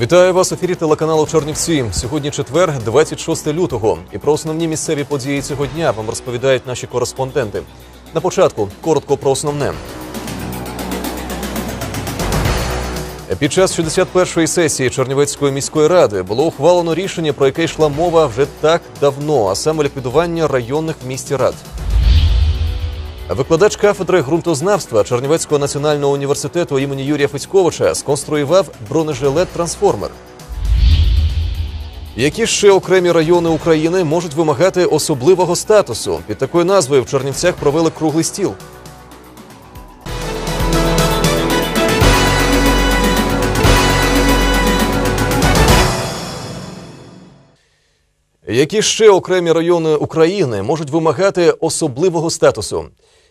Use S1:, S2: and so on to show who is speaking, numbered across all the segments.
S1: Вітаю вас ефірі телеканалу Чернівці. Сьогодні четвер, 26 лютого. І про основні місцеві події цього дня вам розповідають наші кореспонденти. На початку коротко про основне. Під час 61-ї сесії Чернівецької міської ради було ухвалено рішення, про яке йшла мова вже так давно, а саме ліквідування районних в місті рад. Викладач кафедри ґрунтознавства Чернівецького національного університету імені Юрія Федьковича сконструював бронежилет-трансформер. Які ще окремі райони України можуть вимагати особливого статусу? Під такою назвою в Чернівцях провели круглий стіл. Які ще окремі райони України можуть вимагати особливого статусу?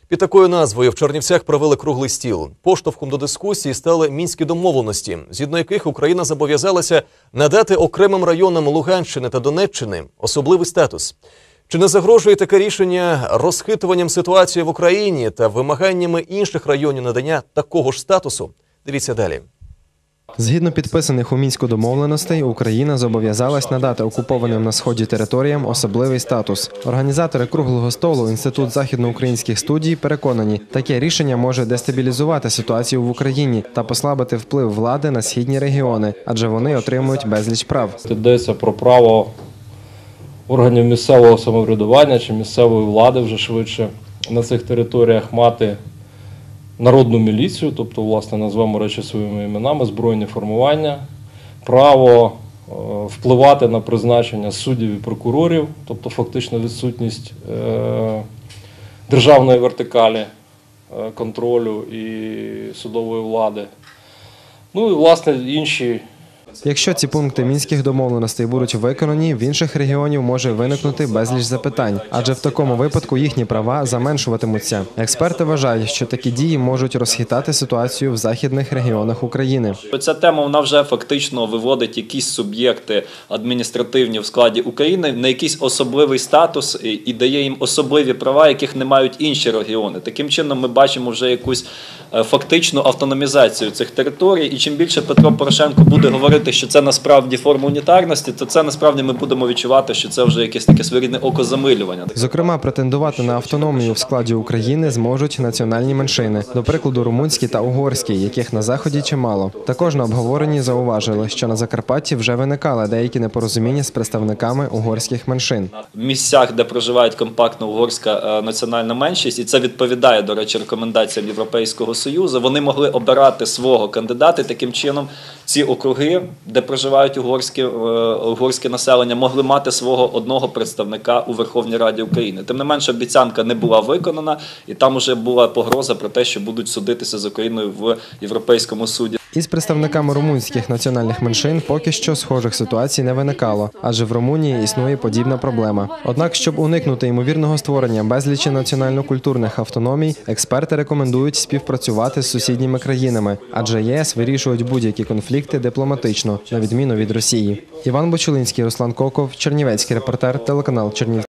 S1: Під такою назвою в Чернівцях провели круглий стіл. Поштовхом до дискусії стали мінські домовленості, згідно яких Україна зобов'язалася надати окремим районам Луганщини та Донеччини особливий статус. Чи не загрожує таке рішення розхитуванням ситуації в Україні та вимаганнями інших районів надання такого ж статусу? Дивіться далі.
S2: Згідно підписаних у мінську домовленостей, Україна зобов'язалась надати окупованим на сході територіям особливий статус. Організатори круглого столу Інститут західноукраїнських студій переконані, таке рішення може дестабілізувати ситуацію в Україні та послабити вплив влади на східні регіони, адже вони отримують безліч прав.
S3: Йдеться про право органів місцевого самоврядування чи місцевої влади вже швидше на цих територіях мати народну міліцію, тобто, власне, назвемо речі своїми іменами, збройні формування, право е, впливати на призначення суддів і прокурорів, тобто фактично відсутність е, державної вертикалі е, контролю і судової влади. Ну і власне інші
S2: Якщо ці пункти мінських домовленостей будуть виконані, в інших регіонів може виникнути безліч запитань, адже в такому випадку їхні права заменшуватимуться. Експерти вважають, що такі дії можуть розхитати ситуацію в західних регіонах України.
S4: Ця тема вона вже фактично виводить якісь суб'єкти адміністративні в складі України на якийсь особливий статус і- дає їм особливі права, яких не мають інші регіони. Таким чином, ми бачимо вже якусь фактичну автономізацію цих територій. І чим більше Петро Порошенко буде говорити, що це насправді форма унітарності, то це насправді ми будемо відчувати, що це вже якесь таке своєрідне окозамилювання.
S2: Зокрема, претендувати на автономію в складі України зможуть національні меншини, до прикладу, румунські та угорські, яких на заході чимало. Також на обговоренні зауважили, що на Закарпатті вже виникали деякі непорозуміння з представниками угорських меншин.
S4: в місцях, де проживають компактно угорська е, національна меншість, і це відповідає, до речі, рекомендаціям Європейського Союзу. Вони могли обирати свого кандидата. Таким чином, ці округи, де проживають угорське, е, угорське населення, могли мати свого одного представника у Верховній Раді України. Тим не менше, обіцянка не була виконана, і там вже була погроза про те, що будуть судитися з Україною в Європейському суді.
S2: Із представниками румунських національних меншин поки що схожих ситуацій не виникало, адже в Румунії існує подібна проблема. Однак, щоб уникнути ймовірного створення безлічі національно-культурних автономій, експерти рекомендують співпрацювати з сусідніми країнами, адже ЄС вирішують будь-які конфлікти дипломатично, на відміну від Росії. Іван Бочулинський, Руслан Коков, Чернівецький репортер, телеканал Чернів.